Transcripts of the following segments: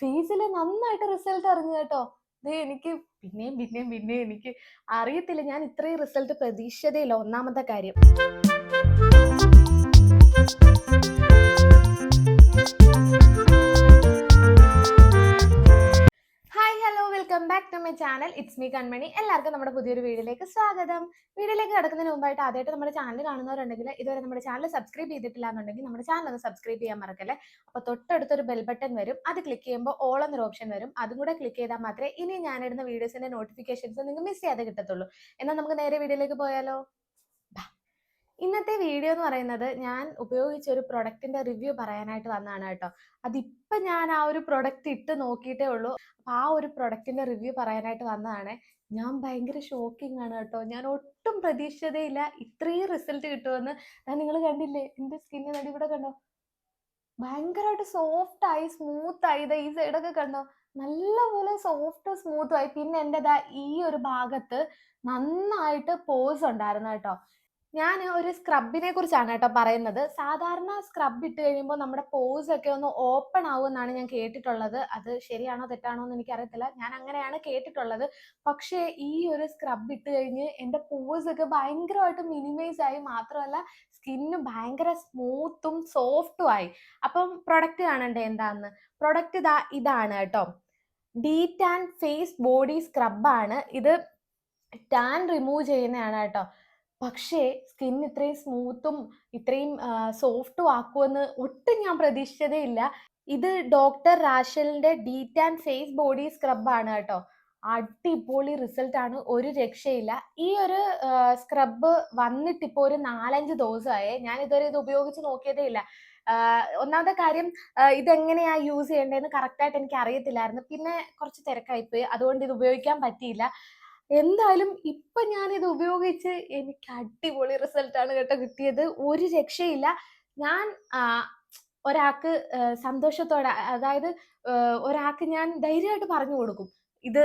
ഫേസിൽ നന്നായിട്ട് റിസൾട്ട് അറിഞ്ഞു കേട്ടോ. ദേ എനിക്ക് പിന്നെയും പിന്നെയും പിന്നെയും എനിക്ക് അറിയത്തില്ല. ഞാൻ ഇത്രയും റിസൾട്ട് പ്രതീക്ഷിച്ചതേയില്ല. ഒന്നാമത്തെ കാര്യം. Hi welcome back to my channel it's me Kanmani എല്ലാവർക്കും നമ്മുടെ പുതിയൊരു വീഡിയോയിലേക്ക് സ്വാഗതം. വീഡിയോയിലേക്ക് കിടക്കുന്നതിന് മുമ്പായിട്ട് ആദ്യമായിട്ട് നമ്മുടെ ചാനൽ കാണുന്നവരുണ്ടെങ്കിൽ ഇതുവരെ നമ്മുടെ ചാനൽ സബ്സ്ക്രൈബ് ചെയ്തിട്ടില്ല എന്നുണ്ടെങ്കിൽ നമ്മുടെ ചാനൽ ഒന്ന് സബ്സ്ക്രൈബ് ചെയ്യാൻ മറക്കല്ലേ? അപ്പോൾ തൊട്ടടുത്തൊരു ബെൽ ബട്ടൺ വരും. അത് ക്ലിക്ക് ചെയ്യുമ്പോൾ ഓൾ എന്നൊരു ഓപ്ഷൻ വരും. അതും കൂടെ ക്ലിക്ക് ചെയ്താൽ മാത്രമേ ഇനി ഞാനിടുന്ന വീഡിയോസിന്റെ നോട്ടിഫിക്കേഷൻസ് നിങ്ങൾക്ക് മിസ് ചെയ്യാതെ കിട്ടത്തുള്ളൂ. എന്നാൽ നമുക്ക് നേരെ വീഡിയോയിലേക്ക് പോയാലോ. ഇന്നത്തെ വീഡിയോ എന്ന് പറയുന്നത് ഞാൻ ഉപയോഗിച്ച ഒരു പ്രൊഡക്റ്റിന്റെ റിവ്യൂ പറയാനായിട്ട് വന്നതാണ് കേട്ടോ. അതിപ്പോ ഞാൻ ആ ഒരു പ്രൊഡക്റ്റ് ഇട്ട് നോക്കിയിട്ടേ ഉള്ളൂ. ആ ഒരു പ്രൊഡക്റ്റിന്റെ റിവ്യൂ പറയാനായിട്ട് വന്നതാണ്. ഞാൻ ഭയങ്കര ഷോക്കിംഗ് ആണ് കേട്ടോ. ഞാൻ ഒട്ടും പ്രതീക്ഷിച്ചതേയില്ല. ഇത്രയും റിസൾട്ട് കിട്ടുമെന്ന്. ഞാൻ നിങ്ങൾ കണ്ടില്ലേ? എന്റെ സ്കിന്നിന് നടി ഇവിടെ കണ്ടോ? ഭയങ്കരമായിട്ട് സോഫ്റ്റ് ആയി സ്മൂത്ത് ആയി. ദാ ഈ സൈഡൊക്കെ കണ്ടോ? നല്ലപോലെ സോഫ്റ്റ് സ്മൂത്തും ആയി. പിന്നെ എന്റെ ദാ ഈ ഒരു ഭാഗത്ത് നന്നായിട്ട് പോസ് ഉണ്ടായിരുന്നു കേട്ടോ. ഞാൻ ഒരു സ്ക്രബിനെ കുറിച്ചാണ് കേട്ടോ പറയുന്നത്. സാധാരണ സ്ക്രബ് ഇട്ട് കഴിയുമ്പോൾ നമ്മുടെ പോസ് ഒക്കെ ഒന്ന് ഓപ്പൺ ആവുമെന്നാണ് ഞാൻ കേട്ടിട്ടുള്ളത്. അത് ശരിയാണോ തെറ്റാണോ എന്ന് എനിക്കറിയത്തില്ല. ഞാൻ അങ്ങനെയാണ് കേട്ടിട്ടുള്ളത്. പക്ഷേ ഈ ഒരു സ്ക്രബ് ഇട്ട് കഴിഞ്ഞ് എന്റെ പോസ് ഒക്കെ ഭയങ്കരമായിട്ട് മിനിമൈസ് ആയി. മാത്രമല്ല സ്കിന്ന് ഭയങ്കര സ്മൂത്തും സോഫ്റ്റും ആയി. അപ്പം പ്രൊഡക്റ്റ് കാണണ്ടേ എന്താന്ന്? പ്രൊഡക്റ്റ് ഇതാ ഇതാണ് കേട്ടോ. ഡീ ടാൻ ഫേസ് ബോഡി സ്ക്രബാണ്. ഇത് ടാൻ റിമൂവ് ചെയ്യുന്നതാണ് കേട്ടോ. പക്ഷേ സ്കിൻ ഇത്രയും സ്മൂത്തും ഇത്രയും സോഫ്റ്റും ആക്കുമെന്ന് ഒട്ടും ഞാൻ പ്രതീക്ഷിച്ചതേ ഇല്ല. ഇത് ഡോക്ടർ റാഷലിന്റെ ഡീറ്റ് ആൻഡ് ഫേസ് ബോഡി സ്ക്രബാണ് കേട്ടോ. അടിപൊളി റിസൾട്ട് ആണ്. ഒരു രക്ഷയില്ല. ഈ ഒരു സ്ക്രബ് വന്നിട്ട് ഇപ്പോൾ ഒരു നാലഞ്ച് ദിവസമായി. ഞാൻ ഇതുവരെ ഇത് ഉപയോഗിച്ച് നോക്കിയതേ ഇല്ല. ഒന്നാമത്തെ കാര്യം ഇതെങ്ങനെയാ യൂസ് ചെയ്യേണ്ടതെന്ന് കറക്റ്റായിട്ട് എനിക്ക് അറിയത്തില്ലായിരുന്നു പിന്നെ കുറച്ച് തിരക്കായിപ്പോയി. അതുകൊണ്ട് ഇത് ഉപയോഗിക്കാൻ പറ്റിയില്ല. എന്തായാലും ഇപ്പൊ ഞാൻ ഇത് ഉപയോഗിച്ച് എനിക്ക് അടിപൊളി റിസൾട്ട് ആണ് കേട്ടോ കിട്ടിയത്. ഒരു രക്ഷയില്ല. ഞാൻ ഒരാൾക്ക് സന്തോഷത്തോടെ അതായത് ഒരാൾക്ക് ഞാൻ ധൈര്യമായിട്ട് പറഞ്ഞു കൊടുക്കും. ഇത്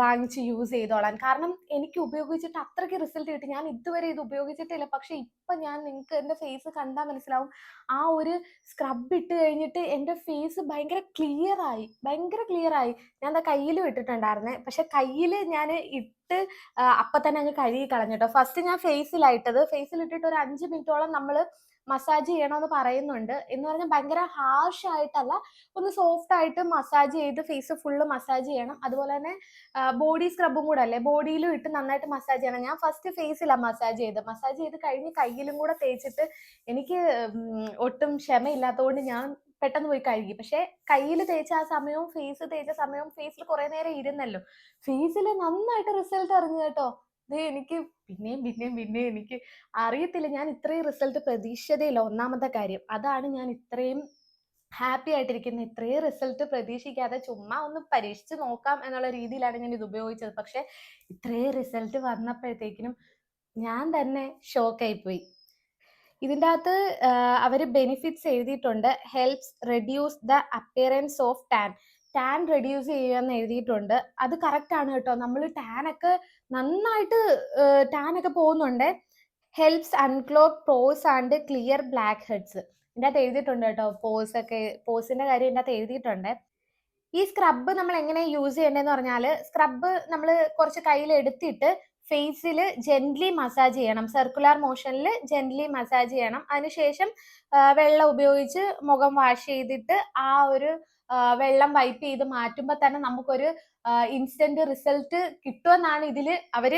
വാങ്ങിച്ച് യൂസ് ചെയ്തോളാൻ. കാരണം എനിക്ക് ഉപയോഗിച്ചിട്ട് അത്രയ്ക്ക് റിസൾട്ട് കിട്ടി. ഞാൻ ഇതുവരെ ഇത് ഉപയോഗിച്ചിട്ടില്ല. പക്ഷെ ഇപ്പൊ ഞാൻ നിങ്ങൾക്ക് എന്റെ ഫേസ് കണ്ടാൽ മനസ്സിലാവും. ആ ഒരു സ്ക്രബ് ഇട്ട് കഴിഞ്ഞിട്ട് എന്റെ ഫേസ് ഭയങ്കര ക്ലിയർ ആയി. ഭയങ്കര ക്ലിയർ ആയി. ഞാൻ എന്താ കയ്യിലും ഇട്ടിട്ടുണ്ടായിരുന്നേ. പക്ഷെ കയ്യിൽ ഞാൻ ഇട്ട് അപ്പൊ തന്നെ അങ്ങ് കഴുകി കളഞ്ഞിട്ടോ ഫസ്റ്റ് ഞാൻ ഫേസിലായിട്ടത് ഫേസിൽ ഇട്ടിട്ട് ഒരു അഞ്ച് മിനിറ്റോളം നമ്മൾ മസാജ് ചെയ്യണമെന്ന് പറയുന്നുണ്ട്. എന്ന് പറഞ്ഞാൽ ഭയങ്കര ഹാർഷ് ആയിട്ടല്ല ഒന്ന് സോഫ്റ്റ് ആയിട്ട് മസാജ് ചെയ്ത് ഫേസ് ഫുള്ള് മസാജ് ചെയ്യണം. അതുപോലെ തന്നെ ബോഡി സ്ക്രബും കൂടെ അല്ലേ? ബോഡിയിലും ഇട്ട് നന്നായിട്ട് മസാജ് ചെയ്യണം. ഞാൻ ഫസ്റ്റ് ഫേസിലാണ് മസാജ് ചെയ്ത് മസാജ് ചെയ്ത് കഴിഞ്ഞ് കയ്യിലും കൂടെ തേച്ചിട്ട് എനിക്ക് ഒട്ടും ക്ഷമയില്ലാത്തതുകൊണ്ട് ഞാൻ പെട്ടെന്ന് പോയി കഴുകി. പക്ഷെ കയ്യിൽ തേച്ച ആ സമയവും ഫേസ് തേച്ച സമയവും ഫേസിൽ കുറെ നേരം ഇരുന്നല്ലോ. ഫേസിൽ നന്നായിട്ട് റിസൾട്ട് അറിഞ്ഞു കേട്ടോ. എനിക്ക് പിന്നെയും പിന്നെയും പിന്നെയും എനിക്ക് അറിയത്തില്ല. ഞാൻ ഇത്രയും റിസൾട്ട് പ്രതീക്ഷിച്ചതേയില്ല. ഒന്നാമത്തെ കാര്യം. അതാണ് ഞാൻ ഇത്രയും ഹാപ്പി ആയിട്ടിരിക്കുന്നത് ഇത്രയും റിസൾട്ട് പ്രതീക്ഷിക്കാതെ ചുമ്മാ ഒന്ന് പരീക്ഷിച്ച് നോക്കാം എന്നുള്ള രീതിയിലാണ് ഞാൻ ഇത് ഉപയോഗിച്ചത്. പക്ഷെ ഇത്രയും റിസൾട്ട് വന്നപ്പോഴത്തേക്കിനും ഞാൻ തന്നെ ഷോക്കായി പോയി ഇതിന്റെ അകത്ത് അവർ ബെനിഫിറ്റ്സ് എഴുതിയിട്ടുണ്ട്. Helps reduce the appearance of tan tan reduce ചെയ്യുക എന്ന് എഴുതിയിട്ടുണ്ട്. അത് കറക്റ്റ് ആണ് കേട്ടോ. നമ്മൾ ടാനൊക്കെ നന്നായിട്ട് ടാൻ ഒക്കെ പോകുന്നുണ്ട്. Helps unclog pores and clear blackheads ഇതിന്റെ അകത്ത് എഴുതിയിട്ടുണ്ട് കേട്ടോ പോസ് ഒക്കെ പോസിന്റെ കാര്യം ഇതിന്റെ അകത്ത് എഴുതിയിട്ടുണ്ട്. ഈ സ്ക്രബ് നമ്മൾ എങ്ങനെ യൂസ് ചെയ്യേണ്ടതെന്ന് പറഞ്ഞാൽ സ്ക്രബ് നമ്മൾ കുറച്ച് കയ്യിൽ എടുത്തിട്ട് ഫേസിൽ ജെന്റ്ലി മസാജ് ചെയ്യണം. സർക്കുലർ മോഷനിൽ ജെന്റ്ലി മസാജ് ചെയ്യണം. അതിനുശേഷം വെള്ളം ഉപയോഗിച്ച് മുഖം വാഷ് ചെയ്തിട്ട് ആ ഒരു വെള്ളം വൈപ്പ് ചെയ്ത് മാറ്റുമ്പോൾ തന്നെ നമുക്കൊരു ഇൻസ്റ്റന്റ് റിസൾട്ട് കിട്ടുമെന്നാണ് ഇതിൽ അവർ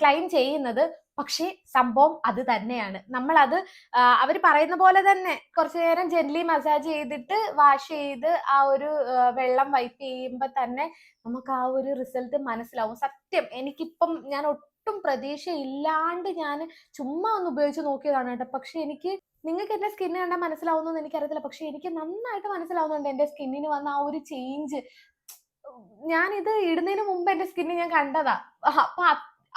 ക്ലെയിം ചെയ്യുന്നത്. പക്ഷേ സംഭവം അത് തന്നെയാണ്. നമ്മൾ അത് അവർ പറയുന്ന പോലെ തന്നെ കുറച്ചു നേരം ജെന്റ്ലി മസാജ് ചെയ്തിട്ട് വാഷ് ചെയ്ത് ആ ഒരു വെള്ളം വൈപ്പ് ചെയ്യുമ്പോൾ തന്നെ നമുക്ക് ആ ഒരു റിസൾട്ട് മനസ്സിലാവും. സത്യം എനിക്കിപ്പം ഞാൻ ഒട്ടും പ്രതീക്ഷ ഇല്ലാണ്ട് ഞാൻ ചുമ്മാ ഒന്ന് ഉപയോഗിച്ച് നോക്കിയതാണ് കേട്ടോ. പക്ഷെ എനിക്ക് നിങ്ങൾക്ക് എന്റെ സ്കിന്ന് കണ്ടാൽ മനസ്സിലാവുന്നതെന്ന് എനിക്കറിയത്തില്ല. പക്ഷെ എനിക്ക് നന്നായിട്ട് മനസ്സിലാവുന്നുണ്ട് എന്റെ സ്കിന്നിന് വന്ന ആ ഒരു ചേഞ്ച് ഞാൻ ഇത് ഇടുന്നതിന് മുമ്പ് എന്റെ സ്കിന്ന് ഞാൻ കണ്ടതാ. അപ്പൊ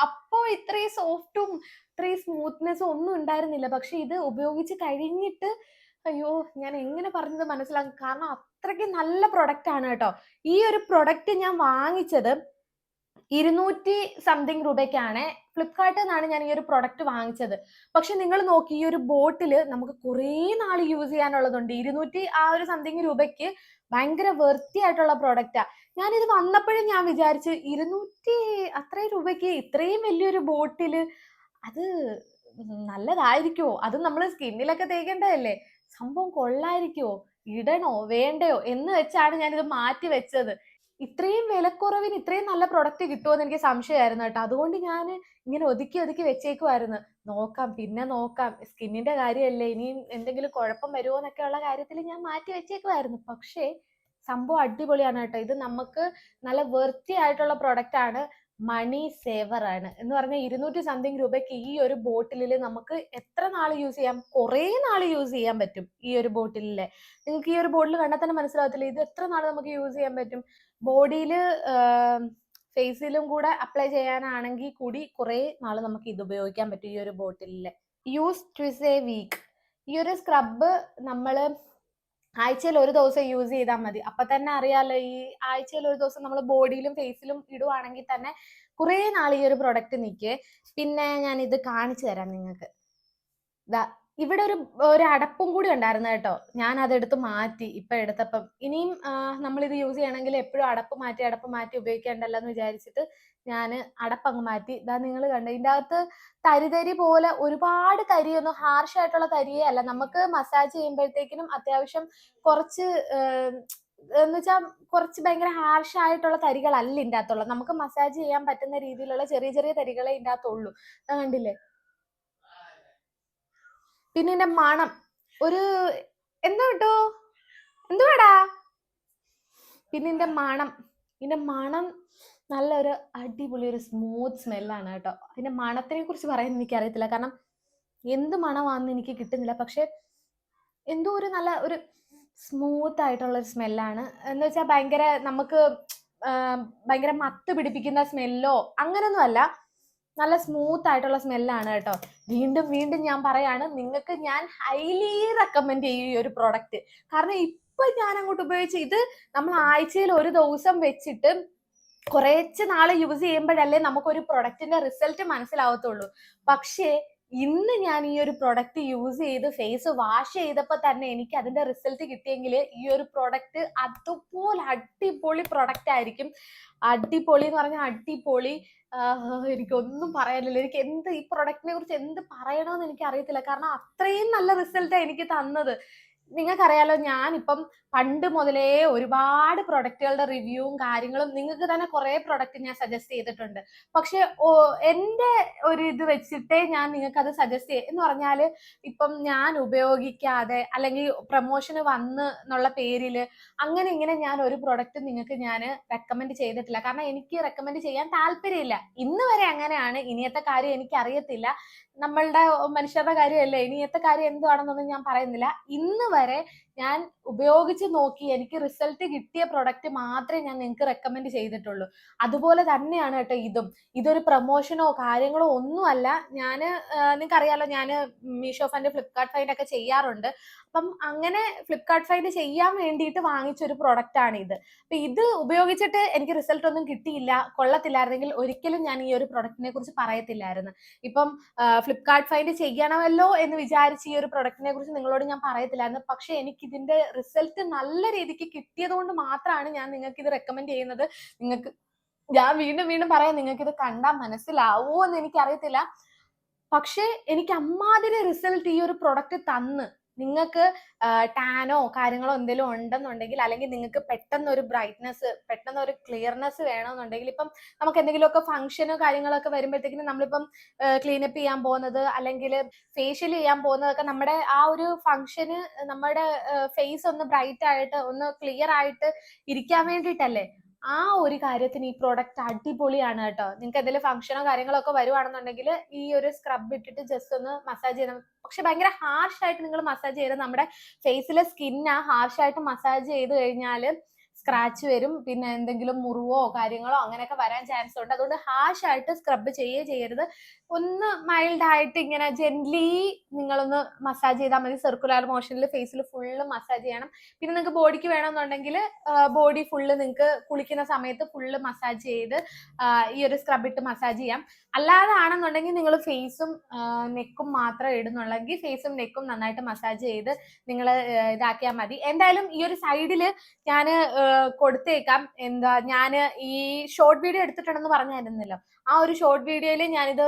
അപ്പോ ഇത്രയും സോഫ്റ്റും ഇത്രയും സ്മൂത്ത്നെസ്സും ഒന്നും ഉണ്ടായിരുന്നില്ല. പക്ഷെ ഇത് ഉപയോഗിച്ച് കഴിഞ്ഞിട്ട് അയ്യോ ഞാൻ എങ്ങനെ പറഞ്ഞത് മനസ്സിലാക്കും കാരണം അത്രയ്ക്ക് നല്ല പ്രൊഡക്റ്റ് ആണ് കേട്ടോ. ഈ ഒരു പ്രൊഡക്റ്റ് ഞാൻ വാങ്ങിച്ചത് ഇരുന്നൂറ്റി സംതിങ് രൂപയ്ക്കാണ്. ഫ്ലിപ്കാർട്ടിൽ നിന്നാണ് ഞാൻ ഈ ഒരു പ്രൊഡക്റ്റ് വാങ്ങിച്ചത്. പക്ഷെ നിങ്ങൾ നോക്കി ഈ ഒരു ബോട്ടിൽ നമുക്ക് കുറേ നാൾ യൂസ് ചെയ്യാനുള്ളതുണ്ട്. ഇരുന്നൂറ്റി ആ ഒരു സംതിങ് രൂപയ്ക്ക് ഭയങ്കര പ്രോഡക്റ്റാ പ്രൊഡക്റ്റാ ഞാനിത് വന്നപ്പോഴും ഞാൻ വിചാരിച്ചു ഇരുന്നൂറ്റി അത്രയും രൂപയ്ക്ക് ഇത്രയും വലിയൊരു ബോട്ടിൽ അത് നല്ലതായിരിക്കുമോ അത് നമ്മൾ സ്കിന്നിലൊക്കെ തേക്കേണ്ടതല്ലേ? സംഭവം കൊള്ളായിരിക്കുമോ ഇടണോ? വേണ്ടയോ? എന്ന് വെച്ചാണ് ഞാനിത് മാറ്റി വെച്ചത്. ഇത്രയും വിലക്കുറവിന് ഇത്രയും നല്ല പ്രൊഡക്റ്റ് കിട്ടുമോ എന്ന് എനിക്ക് സംശയമായിരുന്നു കേട്ടോ. അതുകൊണ്ട് ഞാൻ ഇങ്ങനെ ഒതുക്കി ഒതുക്കി വെച്ചേക്കുമായിരുന്നു നോക്കാം പിന്നെ നോക്കാം. സ്കിന്നിന്റെ കാര്യമല്ലേ? ഇനിയും എന്തെങ്കിലും കുഴപ്പം വരുമോ എന്നൊക്കെ ഉള്ള കാര്യത്തിൽ ഞാൻ മാറ്റി വെച്ചേക്കുമായിരുന്നു പക്ഷേ സംഭവം അടിപൊളിയാണ് കേട്ടോ. ഇത് നമുക്ക് നല്ല വെർത്തി ആയിട്ടുള്ള പ്രൊഡക്റ്റ് ആണ്. മണി സേവർ ആണ്. എന്ന് പറഞ്ഞാൽ ഇരുന്നൂറ്റി സംതിങ് രൂപയ്ക്ക് ഈ ഒരു ബോട്ടിലിൽ നമുക്ക് എത്ര നാൾ യൂസ് ചെയ്യാം? കുറേ നാൾ യൂസ് ചെയ്യാൻ പറ്റും ഈ ഒരു ബോട്ടിലെ നിങ്ങൾക്ക് ഈ ഒരു ബോട്ടിൽ കണ്ടാൽ തന്നെ മനസ്സിലാവത്തില്ല? ഇത് എത്ര നാൾ നമുക്ക് യൂസ് ചെയ്യാൻ പറ്റും? ബോഡിയിൽ ഫേസിലും കൂടെ അപ്ലൈ ചെയ്യാനാണെങ്കിൽ കൂടി കുറേ നാൾ നമുക്ക് ഇത് ഉപയോഗിക്കാൻ പറ്റും ഈ ഒരു ബോട്ടിലിൽ യൂസ് ട്വിസ് എ വീക്ക്. ഈ ഒരു സ്ക്രബ് നമ്മൾ ആഴ്ചയിൽ ഒരു ദിവസം യൂസ് ചെയ്താൽ മതി. അപ്പൊ തന്നെ അറിയാലോ ഈ ആഴ്ചയിൽ ഒരു ദിവസം നമ്മൾ ബോഡിയിലും ഫേസിലും ഇടുവാണെങ്കിൽ തന്നെ കുറേ നാൾ ഈ ഒരു പ്രൊഡക്റ്റ് നിൽക്കേ. പിന്നെ ഞാൻ ഇത് കാണിച്ചു തരാം നിങ്ങൾക്ക്. ഇവിടെ ഒരു ഒരു അടപ്പും കൂടി ഉണ്ടായിരുന്നു കേട്ടോ. ഞാൻ അതെടുത്ത് മാറ്റി. ഇപ്പൊ എടുത്തപ്പം ഇനിയും നമ്മൾ ഇത് യൂസ് ചെയ്യണമെങ്കിൽ എപ്പോഴും അടപ്പ് മാറ്റി അടപ്പ് മാറ്റി ഉപയോഗിക്കേണ്ടല്ലോ എന്ന് വിചാരിച്ചിട്ട് ഞാൻ അടപ്പങ്ങ് മാറ്റി. ഇതാ നിങ്ങൾ കണ്ടു ഇതിന്റെ അകത്ത് തരി തരി പോലെ ഒരുപാട് തരിയൊന്നും ഹാർഷ് ആയിട്ടുള്ള തരിയേ അല്ല. നമുക്ക് മസാജ് ചെയ്യുമ്പോഴത്തേക്കിനും അത്യാവശ്യം കുറച്ച് എന്ന് വെച്ചാൽ കുറച്ച് ഭയങ്കര ഹാർഷ് ആയിട്ടുള്ള തരികളല്ല ഇതിന്റെ അകത്തുള്ളത്. നമുക്ക് മസാജ് ചെയ്യാൻ പറ്റുന്ന രീതിയിലുള്ള ചെറിയ ചെറിയ തരികളെ ഇതിന്റെ അകത്തുള്ളൂ. കണ്ടില്ലേ? പിന്നെ എന്റെ മണം. ഒരു എന്താ കേട്ടോ? എന്തുവാടാ? പിന്നെ എന്റെ മണം. ഇതിന്റെ മണം നല്ലൊരു അടിപൊളി ഒരു സ്മൂത്ത് സ്മെല്ലാണ് കേട്ടോ. അതിന്റെ മണത്തിനെ കുറിച്ച് പറയാൻ എനിക്ക് അറിയത്തില്ല കാരണം എന്ത് മണമാണെന്ന് എനിക്ക് കിട്ടുന്നില്ല. പക്ഷെ എന്തോ ഒരു നല്ല ഒരു സ്മൂത്ത് ആയിട്ടുള്ള ഒരു സ്മെല്ലാണ് എന്ന് വെച്ചാൽ ഭയങ്കര നമുക്ക് ഭയങ്കര മത്ത് പിടിപ്പിക്കുന്ന സ്മെല്ലോ അങ്ങനൊന്നും അല്ല. നല്ല സ്മൂത്ത് ആയിട്ടുള്ള സ്മെല്ലാണ് കേട്ടോ. വീണ്ടും വീണ്ടും ഞാൻ പറയാണ് നിങ്ങൾക്ക് ഞാൻ ഹൈലി റെക്കമെൻഡ് ചെയ്യും ഈ ഒരു പ്രോഡക്റ്റ് കാരണം ഇപ്പൊ ഞാൻ അങ്ങോട്ട് ഉപയോഗിച്ച് ഇത് നമ്മൾ ആഴ്ചയിൽ ഒരു ദിവസം വെച്ചിട്ട് കുറേച്ച് നാൾ യൂസ് ചെയ്യുമ്പോഴല്ലേ നമുക്കൊരു പ്രൊഡക്റ്റിന്റെ റിസൾട്ട് മനസ്സിലാവത്തുള്ളൂ. പക്ഷേ ഇന്ന് ഞാൻ ഈ ഒരു പ്രൊഡക്റ്റ് യൂസ് ചെയ്ത് ഫേസ് വാഷ് ചെയ്തപ്പോൾ തന്നെ എനിക്ക് അതിന്റെ റിസൾട്ട് കിട്ടിയെങ്കിൽ ഈ ഒരു പ്രൊഡക്റ്റ് അതുപോലെ അടിപൊളി പ്രൊഡക്റ്റ് ആയിരിക്കും. അടിപൊളി എന്ന് പറഞ്ഞാൽ അടിപൊളി എനിക്കൊന്നും പറയാനില്ല. എനിക്ക് എന്ത് ഈ പ്രൊഡക്റ്റിനെ കുറിച്ച് എന്ത് പറയണമെന്ന് എനിക്ക് അറിയത്തില്ല കാരണം അത്രയും നല്ല റിസൾട്ടാണ് എനിക്ക് തന്നത്. നിങ്ങൾക്കറിയാലോ ഞാനിപ്പം പണ്ട് മുതലേ ഒരുപാട് പ്രൊഡക്റ്റുകളുടെ റിവ്യൂവും കാര്യങ്ങളും നിങ്ങൾക്ക് തന്നെ കുറെ പ്രൊഡക്റ്റ് ഞാൻ സജസ്റ്റ് ചെയ്തിട്ടുണ്ട്. പക്ഷെ എന്റെ ഒരു ഇത് വെച്ചിട്ടേ ഞാൻ നിങ്ങൾക്ക് അത് സജസ്റ്റ് ചെയ്യും എന്ന് പറഞ്ഞാൽ ഇപ്പം ഞാൻ ഉപയോഗിക്കാതെ അല്ലെങ്കിൽ പ്രൊമോഷന് വന്ന് എന്നുള്ള പേരിൽ അങ്ങനെ ഇങ്ങനെ ഞാൻ ഒരു പ്രൊഡക്റ്റ് നിങ്ങൾക്ക് ഞാൻ റെക്കമെൻഡ് ചെയ്തിട്ടില്ല. കാരണം എനിക്ക് റെക്കമെൻഡ് ചെയ്യാൻ താല്പര്യമില്ല. ഇന്ന് വരെ അങ്ങനെയാണ്. ഇനിയത്തെ കാര്യം എനിക്ക് അറിയത്തില്ല നമ്മളുടെ മനുഷ്യരുടെ കാര്യമല്ലേ? ഇനിയത്തെ കാര്യം എന്തുവാണെന്നൊന്നും ഞാൻ പറയുന്നില്ല. ഇന്ന് വരെ ഞാൻ ഉപയോഗിച്ച് നോക്കി എനിക്ക് റിസൾട്ട് കിട്ടിയ പ്രൊഡക്റ്റ് മാത്രമേ ഞാൻ നിങ്ങൾക്ക് റെക്കമെൻഡ് ചെയ്തിട്ടുള്ളൂ. അതുപോലെ തന്നെയാണ് കേട്ടോ ഇതും. ഇതൊരു പ്രൊമോഷനോ കാര്യങ്ങളോ ഒന്നുമല്ല. ഞാൻ നിങ്ങൾക്ക് അറിയാലോ ഞാൻ മീഷോ ഫൈൻഡ് ഫ്ലിപ്കാർട്ട് ഫൈൻഡ് ഒക്കെ ചെയ്യാറുണ്ട്. അപ്പം അങ്ങനെ ഫ്ലിപ്കാർട്ട് ഫൈൻഡ് ചെയ്യാൻ വേണ്ടിയിട്ട് വാങ്ങിച്ച ഒരു പ്രൊഡക്റ്റ് ആണ് ഇത്. അപ്പൊ ഇത് ഉപയോഗിച്ചിട്ട് എനിക്ക് റിസൾട്ട് ഒന്നും കിട്ടിയില്ല കൊള്ളത്തില്ലായിരുന്നെങ്കിൽ ഒരിക്കലും ഞാൻ ഈ ഒരു പ്രൊഡക്റ്റിനെ കുറിച്ച് പറയത്തില്ലായിരുന്നു. ഇപ്പം ഫ്ലിപ്കാർട്ട് ഫൈൻഡ് ചെയ്യണമല്ലോ എന്ന് വിചാരിച്ച് ഈ ഒരു പ്രൊഡക്റ്റിനെ കുറിച്ച് നിങ്ങളോട് ഞാൻ പറയത്തില്ലായിരുന്നു. പക്ഷെ എനിക്ക് ഇതിന്റെ റിസൾട്ട് നല്ല രീതിക്ക് കിട്ടിയത് കൊണ്ട് മാത്രമാണ് ഞാൻ നിങ്ങൾക്ക് ഇത് റെക്കമെൻഡ് ചെയ്യുന്നത്. നിങ്ങൾക്ക് ഞാൻ വീണ്ടും വീണ്ടും പറയാം നിങ്ങൾക്ക് ഇത് കണ്ടാൽ മനസ്സിലാവോ എന്ന് എനിക്കറിയത്തില്ല. പക്ഷേ എനിക്ക് അമ്മാതിരി റിസൾട്ട് ഈ ഒരു പ്രൊഡക്റ്റ് തന്ന്. നിങ്ങൾക്ക് ടാനോ കാര്യങ്ങളോ എന്തെങ്കിലും ഉണ്ടെന്നുണ്ടെങ്കിൽ അല്ലെങ്കിൽ നിങ്ങൾക്ക് പെട്ടെന്ന് ഒരു ബ്രൈറ്റ്നസ് പെട്ടെന്ന് ഒരു ക്ലിയർനെസ് വേണമെന്നുണ്ടെങ്കിൽ ഇപ്പം നമുക്ക് എന്തെങ്കിലുമൊക്കെ ഫംഗ്ഷനോ കാര്യങ്ങളൊക്കെ വരുമ്പോഴത്തേക്കിനും നമ്മളിപ്പം ക്ലീനപ്പ് ചെയ്യാൻ പോകുന്നത് അല്ലെങ്കിൽ ഫേഷ്യൽ ചെയ്യാൻ പോകുന്നതൊക്കെ നമ്മുടെ ആ ഒരു ഫംഗ്ഷന് നമ്മുടെ ഫേസ് ഒന്ന് ബ്രൈറ്റ് ആയിട്ട് ഒന്ന് ക്ലിയർ ആയിട്ട് ഇരിക്കാൻ വേണ്ടിയിട്ടല്ലേ? ആ ഒരു കാര്യത്തിന് ഈ പ്രോഡക്റ്റ് അടിപൊളിയാണ് കേട്ടോ. നിങ്ങൾക്ക് എന്തെങ്കിലും ഫംഗ്ഷനോ കാര്യങ്ങളോ ഒക്കെ വരുവാണെന്നുണ്ടെങ്കിൽ ഈ ഒരു സ്ക്രബ് ഇട്ടിട്ട് ജസ്റ്റ് ഒന്ന് മസാജ് ചെയ്യണം പക്ഷെ ഭയങ്കര ഹാർഷ് ആയിട്ട് നിങ്ങൾ മസാജ് ചെയ്ത് നമ്മുടെ ഫേസിലെ സ്കിന്നാ ഹാർഷ് ആയിട്ട് മസാജ് ചെയ്ത് കഴിഞ്ഞാൽ സ്ക്രാച്ച് വരും. പിന്നെ എന്തെങ്കിലും മുറിവോ കാര്യങ്ങളോ അങ്ങനെയൊക്കെ വരാൻ ചാൻസ് ഉണ്ട്. അതുകൊണ്ട് ഹാഷ് ആയിട്ട് സ്ക്രബ് ചെയ്യേ ചെയ്യരുത്. ഒന്ന് മൈൽഡ് ആയിട്ട് ഇങ്ങനെ ജെന്റ്ലി നിങ്ങളൊന്ന് മസാജ് ചെയ്താൽ മതി. സർക്കുലർ മോഷനിൽ ഫേസിൽ ഫുള്ള് മസാജ് ചെയ്യണം. പിന്നെ നിങ്ങൾക്ക് ബോഡിക്ക് വേണമെന്നുണ്ടെങ്കിൽ ബോഡി ഫുള്ള് നിങ്ങൾക്ക് കുളിക്കുന്ന സമയത്ത് ഫുള്ള് മസാജ് ചെയ്ത് ഈ ഒരു സ്ക്രബ് ഇട്ട് മസാജ് ചെയ്യാം. അല്ലാതെ ആണെന്നുണ്ടെങ്കിൽ നിങ്ങൾ ഫേസും നെക്കും മാത്രം ഇടുന്നുള്ളെങ്കിൽ ഫേസും നെക്കും നന്നായിട്ട് മസാജ് ചെയ്ത് നിങ്ങൾ ഇതാക്കിയാൽ മതി. എന്തായാലും ഈ ഒരു സൈഡിൽ ഞാൻ കൊടുത്തേക്കാം. എന്താ ഞാൻ ഈ ഷോർട്ട് വീഡിയോ എടുത്തിട്ടുണ്ടെന്ന് പറഞ്ഞായിരുന്നല്ലോ. ആ ഒരു ഷോർട്ട് വീഡിയോയിൽ ഞാനിത്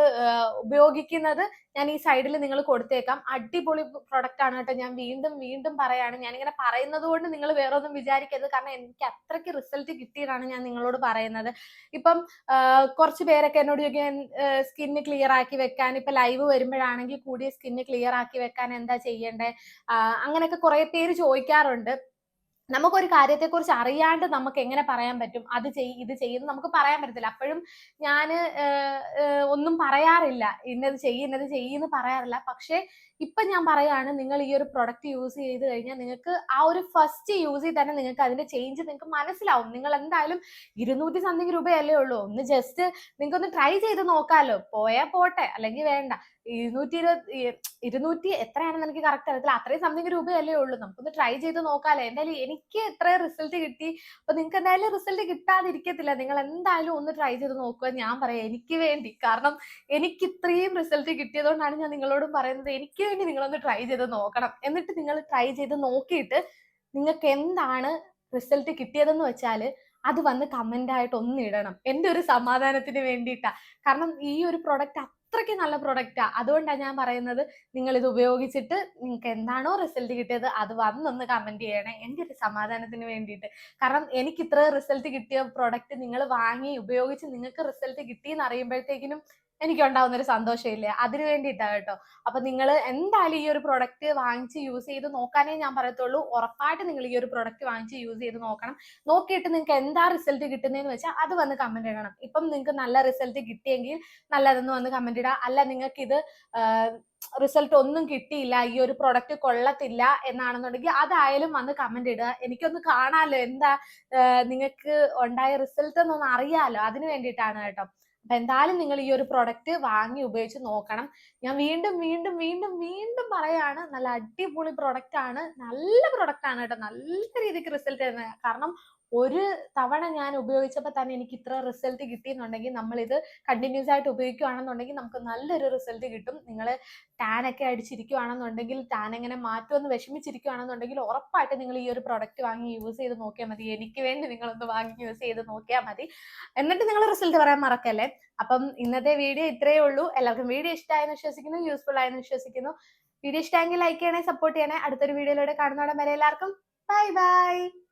ഉപയോഗിക്കുന്നത് ഞാൻ ഈ സൈഡിൽ നിങ്ങൾ കൊടുത്തേക്കാം. അടിപൊളി പ്രൊഡക്റ്റ് ആണ് കേട്ടോ. ഞാൻ വീണ്ടും വീണ്ടും പറയാണ്. ഞാനിങ്ങനെ പറയുന്നത് കൊണ്ട് നിങ്ങൾ വേറെ ഒന്നും വിചാരിക്കരുത്. കാരണം എനിക്ക് അത്രയ്ക്ക് റിസൾട്ട് കിട്ടിയതാണ് ഞാൻ നിങ്ങളോട് പറയുന്നത്. ഇപ്പം കുറച്ച് പേരൊക്കെ എന്നോട് ചോദിക്കാൻ സ്കിന്ന് ക്ലിയർ ആക്കി വെക്കാൻ? ഇപ്പൊ ലൈവ് വരുമ്പോഴാണെങ്കിൽ കൂടിയ സ്കിന്ന് ക്ലിയർ ആക്കി വെക്കാൻ എന്താ ചെയ്യേണ്ടേ? അങ്ങനെയൊക്കെ കുറെ പേര് ചോദിക്കാറുണ്ട്. നമുക്കൊരു കാര്യത്തെക്കുറിച്ച് അറിയാണ്ട് നമുക്ക് എങ്ങനെ പറയാൻ പറ്റും? അത് ചെയ് ഇത് ചെയ്യുന്നു. നമുക്ക് പറയാൻ പറ്റത്തില്ല. അപ്പോഴും ഞാൻ ഒന്നും പറയാറില്ല. ഇന്നത് ചെയ്യ് ഇന്നത് ചെയ്യുന്നു പറയാറില്ല. പക്ഷേ ഇപ്പൊ ഞാൻ പറയാണ് നിങ്ങൾ ഈ ഒരു പ്രൊഡക്റ്റ് യൂസ് ചെയ്ത് കഴിഞ്ഞാൽ നിങ്ങൾക്ക് ആ ഒരു ഫസ്റ്റ് യൂസ് യൂസിൽ തന്നെ നിങ്ങൾക്ക് അതിന്റെ ചേഞ്ച് നിങ്ങൾക്ക് മനസ്സിലാവും. നിങ്ങൾ എന്തായാലും ഇരുന്നൂറ്റി സംതിങ് രൂപയല്ലേ ഉള്ളൂ. ഒന്ന് ജസ്റ്റ് നിങ്ങൾക്ക് ഒന്ന് ട്രൈ ചെയ്ത് നോക്കാമല്ലോ പോയാ പോട്ടെ. അല്ലെങ്കിൽ വേണ്ട. ഇരുന്നൂറ്റി ഇരുപത്തി ഇരുന്നൂറ്റി എത്രയാണെന്ന് എനിക്ക് കറക്റ്റ് അറിയത്തില്ല. അത്രയും സംതിങ് രൂപയല്ലേ ഉള്ളൂ. നമുക്കൊന്ന് ട്രൈ ചെയ്ത് നോക്കാലോ. എന്തായാലും എനിക്ക് എത്ര റിസൾട്ട് കിട്ടി. അപ്പൊ നിങ്ങൾക്ക് എന്തായാലും റിസൾട്ട് കിട്ടാതിരിക്കത്തില്ല. നിങ്ങൾ എന്തായാലും ഒന്ന് ട്രൈ ചെയ്ത് നോക്കുക. ഞാൻ പറയാം എനിക്ക് വേണ്ടി. കാരണം എനിക്ക് ഇത്രയും റിസൾട്ട് കിട്ടിയതുകൊണ്ടാണ് ഞാൻ നിങ്ങളോടും പറയുന്നത്. എനിക്ക് വേണ്ടി നിങ്ങളൊന്ന് ട്രൈ ചെയ്ത് നോക്കണം. എന്നിട്ട് നിങ്ങൾ ട്രൈ ചെയ്ത് നോക്കിയിട്ട് നിങ്ങൾക്ക് എന്താണ് റിസൾട്ട് കിട്ടിയതെന്ന് വെച്ചാൽ അത് വന്ന് കമന്റ് ആയിട്ട് ഒന്ന് ഇടണം. എന്റെ ഒരു സമാധാനത്തിന് വേണ്ടിയിട്ടാ. കാരണം ഈ ഒരു പ്രൊഡക്റ്റ് അത്രയ്ക്ക് നല്ല പ്രൊഡക്റ്റാ അതുകൊണ്ടാണ് ഞാൻ പറയുന്നത് നിങ്ങൾ ഇത് ഉപയോഗിച്ചിട്ട് നിങ്ങൾക്ക് എന്താണോ റിസൾട്ട് കിട്ടിയത് അത് വന്നൊന്ന് കമന്റ് ചെയ്യണേ. എന്റെ ഒരു സമാധാനത്തിന് വേണ്ടിയിട്ട്. കാരണം എനിക്ക് ഇത്ര റിസൾട്ട് കിട്ടിയ പ്രൊഡക്റ്റ് നിങ്ങൾ വാങ്ങി ഉപയോഗിച്ച് നിങ്ങൾക്ക് റിസൾട്ട് കിട്ടി എന്ന് അറിയുമ്പോഴത്തേക്കിനും എനിക്ക് ഉണ്ടാവുന്ന ഒരു സന്തോഷമില്ലേ? അതിന് വേണ്ടിയിട്ടാണ് കേട്ടോ. അപ്പൊ നിങ്ങൾ എന്തായാലും ഈ ഒരു പ്രൊഡക്റ്റ് വാങ്ങിച്ച് യൂസ് ചെയ്ത് നോക്കാനേ ഞാൻ പറയത്തുള്ളൂ. ഉറപ്പായിട്ട് നിങ്ങൾ ഈ ഒരു പ്രൊഡക്റ്റ് വാങ്ങിച്ച് യൂസ് ചെയ്ത് നോക്കണം. നോക്കിയിട്ട് നിങ്ങൾക്ക് എന്താ റിസൾട്ട് കിട്ടുന്നതെന്ന് വെച്ചാൽ അത് വന്ന് കമന്റ് ഇടണം. ഇപ്പം നിങ്ങൾക്ക് നല്ല റിസൾട്ട് കിട്ടിയെങ്കിൽ നല്ലതെന്ന് വന്ന് കമന്റ് ഇടുക അല്ല നിങ്ങൾക്ക് ഇത് റിസൾട്ട് ഒന്നും കിട്ടിയില്ല ഈ ഒരു പ്രൊഡക്റ്റ് കൊള്ളത്തില്ല എന്നാണെന്നുണ്ടെങ്കിൽ അതായാലും വന്ന് കമന്റ് ഇടുക. എനിക്കൊന്ന് കാണാലോ എന്താ നിങ്ങൾക്ക് ഉണ്ടായ റിസൾട്ട് എന്നൊന്ന് അറിയാലോ. അതിന് വേണ്ടിയിട്ടാണ് കേട്ടോ. അപ്പൊ എന്തായാലും നിങ്ങൾ ഈ ഒരു പ്രൊഡക്റ്റ് വാങ്ങി ഉപയോഗിച്ച് നോക്കണം. ഞാൻ വീണ്ടും വീണ്ടും വീണ്ടും വീണ്ടും പറയാണ് നല്ല അടിപൊളി പ്രൊഡക്റ്റ് ആണ്. നല്ല പ്രൊഡക്റ്റ് ആണ് കേട്ടോ. നല്ല രീതിക്ക് റിസൾട്ട് തരുന്നത് കാരണം ഒരു തവണ ഞാൻ ഉപയോഗിച്ചപ്പോൾ തന്നെ എനിക്ക് ഇത്ര റിസൾട്ട് കിട്ടിയെന്നുണ്ടെങ്കിൽ നമ്മളിത് കണ്ടിന്യൂസ് ആയിട്ട് ഉപയോഗിക്കുകയാണെന്നുണ്ടെങ്കിൽ നമുക്ക് നല്ലൊരു റിസൾട്ട് കിട്ടും. നിങ്ങൾ ടാൻ ഒക്കെ അടിച്ചിരിക്കുകയാണെന്നുണ്ടെങ്കിൽ ടാൻ എങ്ങനെ മാറ്റുമെന്ന് വിഷമിച്ചിരിക്കുകയാണെന്നുണ്ടെങ്കിൽ ഉറപ്പായിട്ട് നിങ്ങൾ ഈ ഒരു പ്രൊഡക്റ്റ് വാങ്ങി യൂസ് ചെയ്ത് നോക്കിയാൽ മതി. എനിക്ക് വേണ്ടി നിങ്ങളൊന്ന് വാങ്ങി യൂസ് ചെയ്ത് നോക്കിയാൽ മതി. എന്നിട്ട് നിങ്ങൾ റിസൾട്ട് പറയാൻ മറക്കല്ലേ? അപ്പം ഇന്നത്തെ വീഡിയോ ഇത്രയേ ഉള്ളൂ. എല്ലാവർക്കും വീഡിയോ ഇഷ്ടമായെന്ന് വിശ്വസിക്കുന്നു യൂസ്ഫുൾ ആയെന്ന് വിശ്വസിക്കുന്നു. വീഡിയോ ഇഷ്ടമെങ്കിൽ ലൈക്ക് ചെയ്യണേ സപ്പോർട്ട് ചെയ്യണേ. അടുത്തൊരു വീഡിയോയിലൂടെ കാണുന്നോടെ വരെ എല്ലാവർക്കും ബൈ ബൈ